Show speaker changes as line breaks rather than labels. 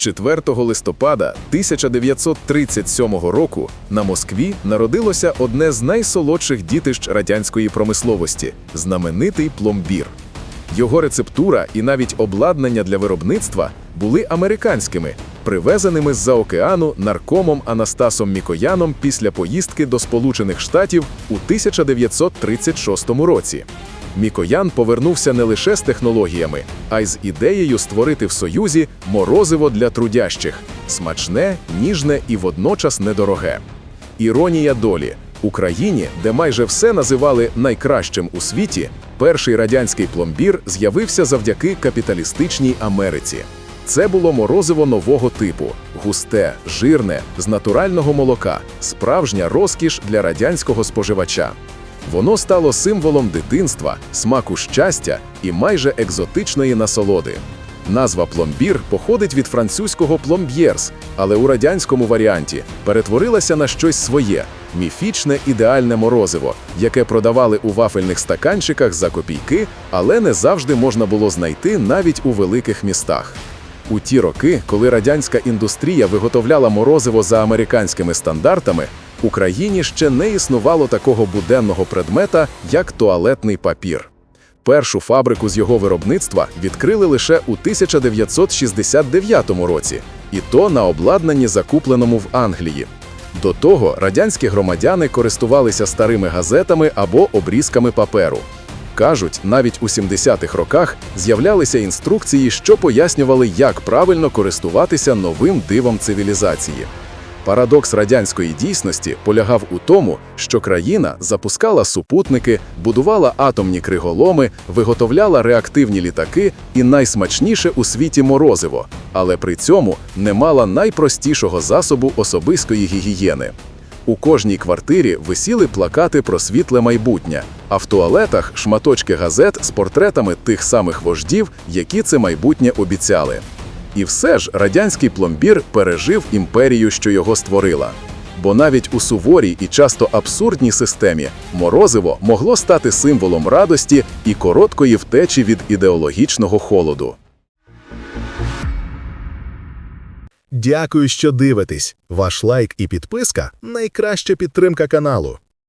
4 листопада 1937 року на Москві народилося одне з найсолодших дітищ радянської промисловості знаменитий пломбір. Його рецептура і навіть обладнання для виробництва були американськими, привезеними з-за океану наркомом Анастасом Мікояном після поїздки до Сполучених Штатів у 1936 році. Мікоян повернувся не лише з технологіями, а й з ідеєю створити в Союзі морозиво для трудящих смачне, ніжне і водночас недороге. Іронія долі Україні, де майже все називали найкращим у світі, перший радянський пломбір з'явився завдяки капіталістичній Америці. Це було морозиво нового типу, густе, жирне, з натурального молока, справжня розкіш для радянського споживача. Воно стало символом дитинства, смаку щастя і майже екзотичної насолоди. Назва пломбір походить від французького пломб'єрс, але у радянському варіанті перетворилася на щось своє міфічне ідеальне морозиво, яке продавали у вафельних стаканчиках за копійки, але не завжди можна було знайти навіть у великих містах. У ті роки, коли радянська індустрія виготовляла морозиво за американськими стандартами, Україні ще не існувало такого буденного предмета, як туалетний папір. Першу фабрику з його виробництва відкрили лише у 1969 році, і то на обладнанні, закупленому в Англії. До того радянські громадяни користувалися старими газетами або обрізками паперу. Кажуть, навіть у 70-х роках з'являлися інструкції, що пояснювали, як правильно користуватися новим дивом цивілізації. Парадокс радянської дійсності полягав у тому, що країна запускала супутники, будувала атомні криголоми, виготовляла реактивні літаки і найсмачніше у світі морозиво, але при цьому не мала найпростішого засобу особистої гігієни. У кожній квартирі висіли плакати про світле майбутнє, а в туалетах шматочки газет з портретами тих самих вождів, які це майбутнє обіцяли. І все ж радянський пломбір пережив імперію, що його створила. Бо навіть у суворій і часто абсурдній системі морозиво могло стати символом радості і короткої втечі від ідеологічного холоду.
Дякую, що дивитесь. Ваш лайк і підписка найкраща підтримка каналу.